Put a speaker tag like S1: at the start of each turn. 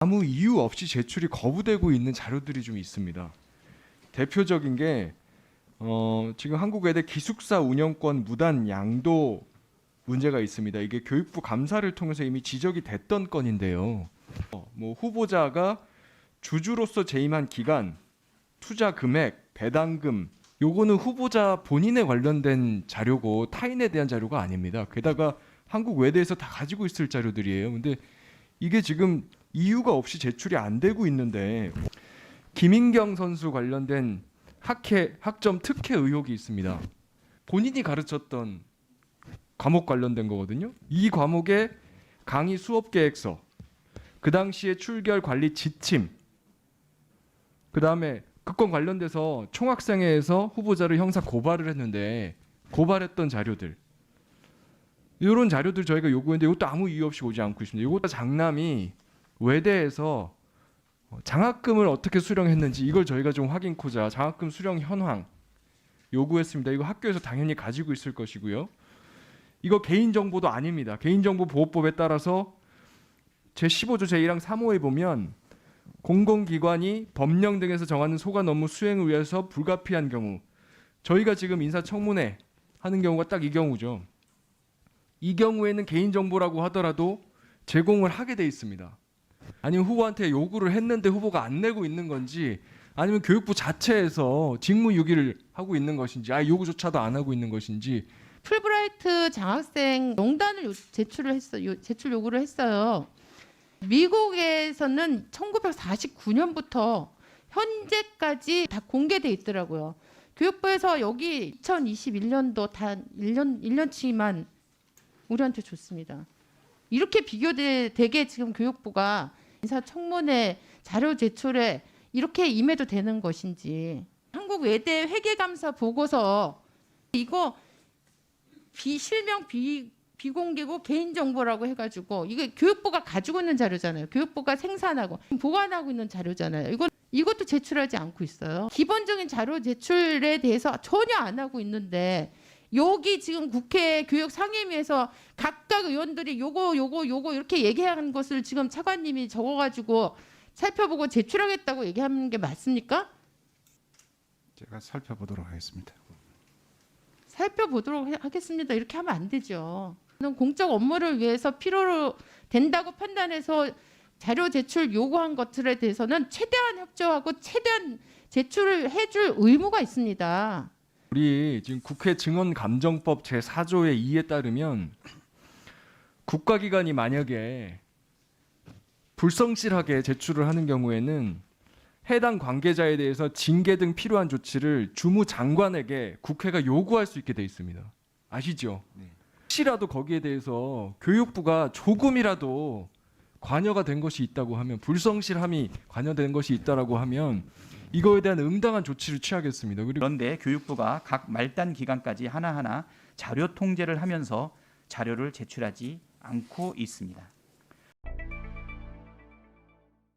S1: 아무 이유 없이 제출이 거부되고 있는 자료들이 좀 있습니다. 대표적인 게 어, 지금 한국외대 기숙사 운영권 무단 양도 문제가 있습니다. 이게 교육부 감사를 통해서 이미 지적이 됐던 건인데요. 어, 뭐 후보자가 주주로서 재임한 기간, 투자 금액, 배당금 요거는 후보자 본인에 관련된 자료고 타인에 대한 자료가 아닙니다. 게다가 한국 외대에서 다 가지고 있을 자료들이에요. 근데 이게 지금 이유가 없이 제출이 안 되고 있는데 김인경 선수 관련된 학회 학점 특혜 의혹이 있습니다. 본인이 가르쳤던 과목 관련된 거거든요. 이 과목의 강의 수업 계획서, 그 당시에 출결 관리 지침, 그 다음에 그건 관련돼서 총학생회에서 후보자를 형사 고발을 했는데 고발했던 자료들 이런 자료들 저희가 요구했는데 이것도 아무 이유 없이 오지 않고 있습니다. 이것도 장남이 외대에서 장학금을 어떻게 수령했는지 이걸 저희가 좀 확인코자 장학금 수령 현황 요구했습니다. 이거 학교에서 당연히 가지고 있을 것이고요. 이거 개인 정보도 아닙니다. 개인정보 보호법에 따라서 제 15조 제1항 3호에 보면 공공기관이 법령 등에서 정하는 소관 업무 수행을 위해서 불가피한 경우 저희가 지금 인사청문회 하는 경우가 딱 이 경우죠. 이 경우에는 개인정보라고 하더라도 제공을 하게 돼 있습니다. 아니면 후보한테 요구를 했는데 후보가 안 내고 있는 건지 아니면 교육부 자체에서 직무유기를 하고 있는 것인지 아 요구조차도 안 하고 있는 것인지
S2: 풀브라이트 장학생 농단을 요- 제출을 했어 요, 제출 요구를 했어요. 미국에서는 1949년부터 현재까지 다 공개돼 있더라고요. 교육부에서 여기 2021년도 단 1년 1년치만 우리한테 줬습니다. 이렇게 비교되게 지금 교육부가 인사청문회 자료 제출에 이렇게 임해도 되는 것인지 한국 외대 회계감사 보고서 이거 비실명 비 비공개고 개인 정보라고 해가지고 이게 교육부가 가지고 있는 자료잖아요. 교육부가 생산하고 보관하고 있는 자료잖아요. 이거 이것도 제출하지 않고 있어요. 기본적인 자료 제출에 대해서 전혀 안 하고 있는데 여기 지금 국회 교육 상임위에서 각각 의원들이 요거 요거 요거 이렇게 얘기하는 것을 지금 차관님이 적어가지고 살펴보고 제출하겠다고 얘기하는 게 맞습니까?
S3: 제가 살펴보도록 하겠습니다.
S2: 살펴보도록 해- 하겠습니다. 이렇게 하면 안 되죠. 공적 업무를 위해서 필요로 된다고 판단해서 자료 제출 요구한 것들에 대해서는 최대한 협조하고 최대한 제출을 해줄 의무가 있습니다.
S1: 우리 지금 국회 증언 감정법 제 4조의 2에 따르면 국가기관이 만약에 불성실하게 제출을 하는 경우에는 해당 관계자에 대해서 징계 등 필요한 조치를 주무 장관에게 국회가 요구할 수 있게 돼 있습니다. 아시죠?
S3: 네.
S1: 혹시라도 거기에 대해서 교육부가 조금이라도 관여가 된 것이 있다고 하면 불성실함이 관여된 것이 있다라고 하면 이거에 대한 응당한 조치를 취하겠습니다. 그리고
S4: 그런데 교육부가 각 말단 기관까지 하나하나 자료 통제를 하면서 자료를 제출하지 않고 있습니다.